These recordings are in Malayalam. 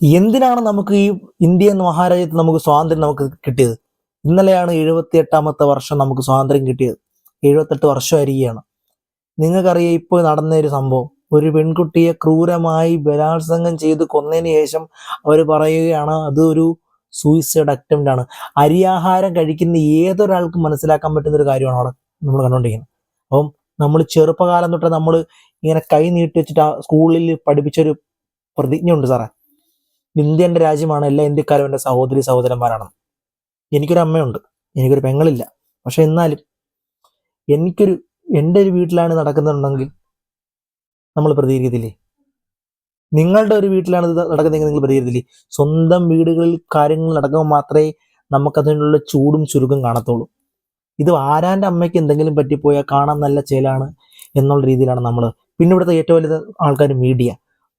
എന്തിനാണ് നമുക്ക് ഈ ഇന്ത്യ എന്ന മഹാരാജ്യത്ത് നമുക്ക് സ്വാതന്ത്ര്യം നമുക്ക് കിട്ടിയത്? ഇന്നലെയാണ് എഴുപത്തി എട്ടാമത്തെ വർഷം നമുക്ക് സ്വാതന്ത്ര്യം കിട്ടിയത്. എഴുപത്തെട്ട് വർഷമായിരിക്കുകയാണ്. നിങ്ങൾക്കറിയാം ഇപ്പോൾ നടന്ന ഒരു സംഭവം. ഒരു പെൺകുട്ടിയെ ക്രൂരമായി ബലാത്സംഗം ചെയ്ത് കൊന്നതിന് ശേഷം അവർ പറയുകയാണ് അത് ഒരു സൂയിസൈഡ് അറ്റംപ്റ്റ് ആണ്. അരിയാഹാരം കഴിക്കുന്ന ഏതൊരാൾക്കും മനസ്സിലാക്കാൻ പറ്റുന്ന ഒരു കാര്യമാണ് അവിടെ നമ്മൾ കണ്ടുകൊണ്ടിരിക്കുന്നത്. അപ്പം നമ്മൾ ചെറുപ്പകാലം തൊട്ട് നമ്മൾ ഇങ്ങനെ കൈ നീട്ടി വെച്ചിട്ട് ആ സ്കൂളിൽ പഠിപ്പിച്ചൊരു പ്രതിജ്ഞ ഉണ്ട് സാറേ. ഇന്ത്യ എന്റെ രാജ്യമാണ് എല്ലാ ഇന്ത്യക്കാരും എന്റെ സഹോദരി സഹോദരന്മാരാണ് എനിക്കൊരു അമ്മയുണ്ട്. എനിക്കൊരു പെങ്ങളില്ല. പക്ഷെ എന്നാലും എനിക്കൊരു എന്റെ ഒരു വീട്ടിലാണ് നടക്കുന്നുണ്ടെങ്കിൽ നമ്മൾ പ്രതികരിക്കത്തില്ലേ? നിങ്ങളുടെ ഒരു വീട്ടിലാണ് ഇത് നടക്കുന്നതെങ്കിൽ നിങ്ങൾ പ്രതികരിക്കത്തില്ലേ? സ്വന്തം വീടുകളിൽ കാര്യങ്ങൾ നടക്കുമ്പോൾ മാത്രമേ നമുക്കതിനുള്ള ചൂടും ചുരുക്കം കാണത്തുള്ളൂ. ഇത് ആരാന്റെ അമ്മയ്ക്ക് എന്തെങ്കിലും പറ്റിപ്പോയാൽ കാണാൻ നല്ല ചേലാണ് എന്നുള്ള രീതിയിലാണ് നമ്മൾ. പിന്നെ ഇവിടുത്തെ ഏറ്റവും വലിയ ആൾക്കാർ മീഡിയ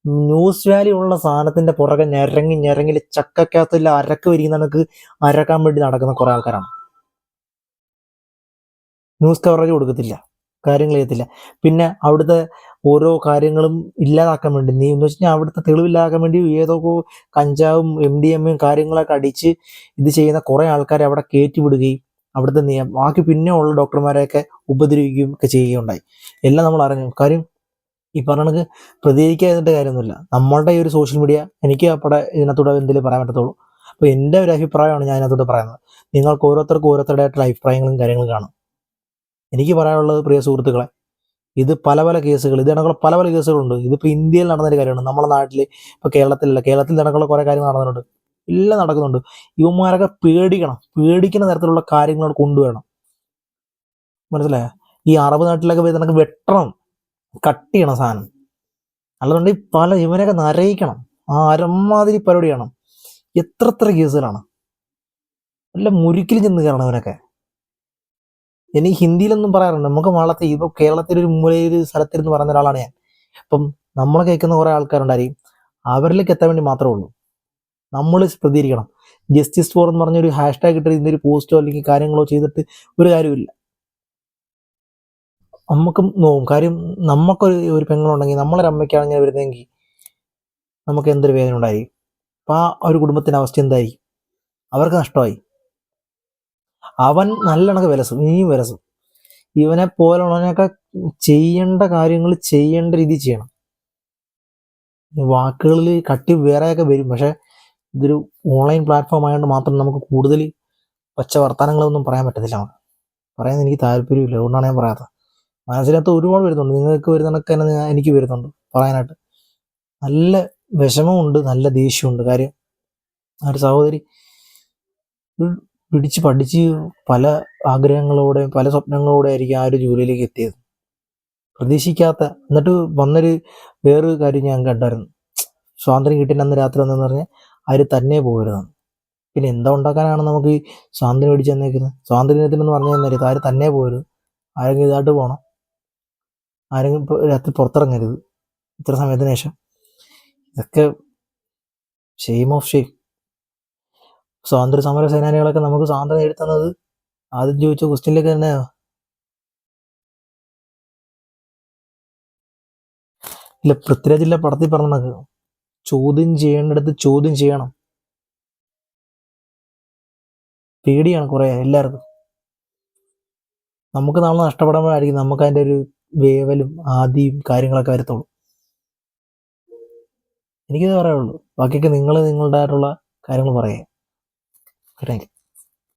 ന്യൂസ് വാല്യൂ ഉള്ള സാധനത്തിന്റെ പുറകെ ഞരങ്ങി ഞരങ്ങിൽ ചക്കക്കകത്തില്ല അരക്ക് വരിക്കുന്ന കണക്ക് അരക്കാൻ വേണ്ടി നടക്കുന്ന കുറെ ആൾക്കാരാണ്. ന്യൂസ് കവറേജ് കൊടുക്കത്തില്ല. കാര്യങ്ങൾ ചെയ്യത്തില്ല. പിന്നെ അവിടുത്തെ ഓരോ കാര്യങ്ങളും ഇല്ലാതാക്കാൻ വേണ്ടി നീ എന്ന് വെച്ചാൽ അവിടുത്തെ തെളിവില്ലാതാക്കാൻ വേണ്ടി ഏതൊക്കെ കഞ്ചാവും എം ഡി എമ്മയും കാര്യങ്ങളൊക്കെ അടിച്ച് ഇത് ചെയ്യുന്ന കുറെ ആൾക്കാരെ അവിടെ കയറ്റി വിടുകയും അവിടുത്തെ നിയമം ബാക്കി പിന്നെ ഉള്ള ഡോക്ടർമാരെയൊക്കെ ഉപദ്രവിക്കുകയും ഒക്കെ ചെയ്യുകയുണ്ടായി. എല്ലാം നമ്മൾ അറിഞ്ഞു. കാര്യം ഈ പറഞ്ഞ കണക്ക് പ്രതികരിക്കാതിന്റെ കാര്യമൊന്നുമില്ല. നമ്മളുടെ ഈ ഒരു സോഷ്യൽ മീഡിയ എനിക്ക് അവിടെ ഇതിനകത്തൂടെ എന്തെങ്കിലും പറയാൻ പറ്റത്തുള്ളൂ. അപ്പോൾ എന്റെ ഒരു അഭിപ്രായമാണ് ഞാൻ അതിനകത്തോട്ട് പറയുന്നത്. നിങ്ങൾക്ക് ഓരോരുത്തർക്കും ഓരോരുത്തരുടെയായിട്ടുള്ള അഭിപ്രായങ്ങളും കാര്യങ്ങളും കാണും. എനിക്ക് പറയാനുള്ളത് പ്രിയ സുഹൃത്തുക്കളെ ഇത് പല പല കേസുകൾ ഇത് കണക്കുള്ള പല പല കേസുകളുണ്ട്. ഇതിപ്പോൾ ഇന്ത്യയിൽ നടന്നൊരു കാര്യമാണ്. നമ്മുടെ നാട്ടിൽ ഇപ്പോൾ കേരളത്തിലല്ല കേരളത്തിൽ നടക്കുള്ള കുറേ കാര്യങ്ങൾ നടന്നിട്ടുണ്ട്. എല്ലാം നടക്കുന്നുണ്ട്. ഇവന്മാരൊക്കെ പേടിക്കണം. പേടിക്കുന്ന തരത്തിലുള്ള കാര്യങ്ങളോട് കൊണ്ടുവരണം. മനസ്സിലായോ? ഈ അറബ് നാട്ടിലൊക്കെ പോയി നമുക്ക് വെട്ടണം. കട്ട് ചെയ്യണം സാധനം. അല്ലാതുകൊണ്ട് പല ഇവനൊക്കെ നരയിക്കണം. ആ അരമാതിരി പരിപാടി ചെയ്യണം എത്ര എത്ര കേസുകളാണ്. നല്ല മുരുക്കിൽ ചെന്ന് കയറണം ഇവനൊക്കെ. ഇനി ഹിന്ദിയിലൊന്നും പറയാറുണ്ട് നമുക്ക് വളർത്തി ഇപ്പൊ കേരളത്തിൽ ഒരു മൂലയിൽ ഒരു സ്ഥലത്തിരുന്ന് പറയുന്ന ഒരാളാണ് ഞാൻ. അപ്പം നമ്മൾ കേൾക്കുന്ന കുറേ ആൾക്കാരുണ്ടായി അവരിലേക്ക് എത്താൻ വേണ്ടി മാത്രമേ ഉള്ളൂ. നമ്മൾ പ്രതികരിക്കണം. ജസ്റ്റിസ് ഫോർ എന്ന് പറഞ്ഞൊരു ഹാഷ്ടാഗ് ഇട്ട് ഇതിന്റെ ഒരു പോസ്റ്റോ അല്ലെങ്കിൽ കാര്യങ്ങളോ ചെയ്തിട്ട് ഒരു കാര്യമില്ല നമുക്കും നോവും. കാര്യം നമുക്കൊരു ഒരു പെങ്ങളുണ്ടെങ്കിൽ നമ്മളൊരു അമ്മയ്ക്കാണ് ഇങ്ങനെ വരുന്നതെങ്കിൽ നമുക്ക് എന്തൊരു വേദന ഉണ്ടായിരിക്കും? അപ്പം ആ ഒരു കുടുംബത്തിന്റെ അവസ്ഥ എന്തായിരിക്കും? അവർക്ക് നഷ്ടമായി. അവൻ നല്ലണക്ക് വിലസും ഇനിയും വിലസും. ഇവനെ പോലുള്ളവനൊക്കെ ചെയ്യേണ്ട കാര്യങ്ങൾ ചെയ്യേണ്ട രീതി ചെയ്യണം. വാക്കുകളിൽ കട്ടി വേറെയൊക്കെ വരും. പക്ഷെ ഇതൊരു ഓൺലൈൻ പ്ലാറ്റ്ഫോം ആയതുകൊണ്ട് മാത്രം നമുക്ക് കൂടുതൽ പച്ച വർത്തമാനങ്ങളൊന്നും പറയാൻ പറ്റത്തില്ല. പറയാൻ എനിക്ക് താല്പര്യമില്ല. അതുകൊണ്ടാണ് ഞാൻ പറയാത്തത്. മനസ്സിനകത്ത് ഒരുപാട് വരുന്നുണ്ട്. നിങ്ങൾക്ക് വരുന്നതൊക്കെ തന്നെ എനിക്ക് വരുന്നുണ്ട് പറയാനായിട്ട്. നല്ല വിഷമമുണ്ട് നല്ല ദേഷ്യമുണ്ട്. കാര്യം ആ ഒരു സഹോദരി പിടിച്ച് പഠിച്ച് പല ആഗ്രഹങ്ങളോടെ പല സ്വപ്നങ്ങളോടെ ആയിരിക്കും ആ ഒരു ജോലിയിലേക്ക് എത്തിയത്. പ്രതീക്ഷിക്കാത്ത എന്നിട്ട് വന്നൊരു വേറൊരു കാര്യം ഞാൻ കണ്ടായിരുന്നു. സ്വാതന്ത്ര്യം കിട്ടിയ അന്ന് രാത്രി വന്നെന്ന് പറഞ്ഞാൽ അവർ തന്നെ പോകരുതെന്ന് പിന്നെ എന്താ ഉണ്ടാക്കാനാണ് നമുക്ക് സ്വാതന്ത്ര്യം മേടിച്ച് തന്നേക്കുന്നത്? സ്വാതന്ത്ര്യത്തിനെന്ന് പറഞ്ഞു തന്നേരും ആര് തന്നെ പോകരുത് ആരെങ്കിലും ഇതായിട്ട് പോകണം ആരെങ്കിലും ഇപ്പോൾ രാത്രി പുറത്തിറങ്ങരുത്. ഇത്ര സമയത്തിന് ശേഷം. ഇതൊക്കെ ഷെയിം ഓഫ് ഷെയിം സ്വാതന്ത്ര്യ സമര സേനാനികളൊക്കെ നമുക്ക് സ്വാതന്ത്ര്യം നേടിത്തന്നത് ആദ്യം ചോദിച്ച ക്വസ്റ്റ്യനിലേക്ക് തന്നെയാ. ഇല്ല പൃഥ്വിരാജില്ല പടത്തിൽ പറഞ്ഞത്. ചോദ്യം ചെയ്യേണ്ടടുത്ത് ചോദ്യം ചെയ്യണം. പേടിയാണ് കുറെ എല്ലാവർക്കും. നമുക്ക് നാളെ നഷ്ടപ്പെടുമ്പോഴായിരിക്കും നമുക്ക് അതിന്റെ ഒരു വേവലും ആദിയും കാര്യങ്ങളൊക്കെ വരത്തുള്ളൂ. എനിക്കിത് പറയാനുള്ളൂ. ബാക്കിയൊക്കെ നിങ്ങൾ നിങ്ങളുടേതായിട്ടുള്ള കാര്യങ്ങൾ പറയാം. താങ്ക്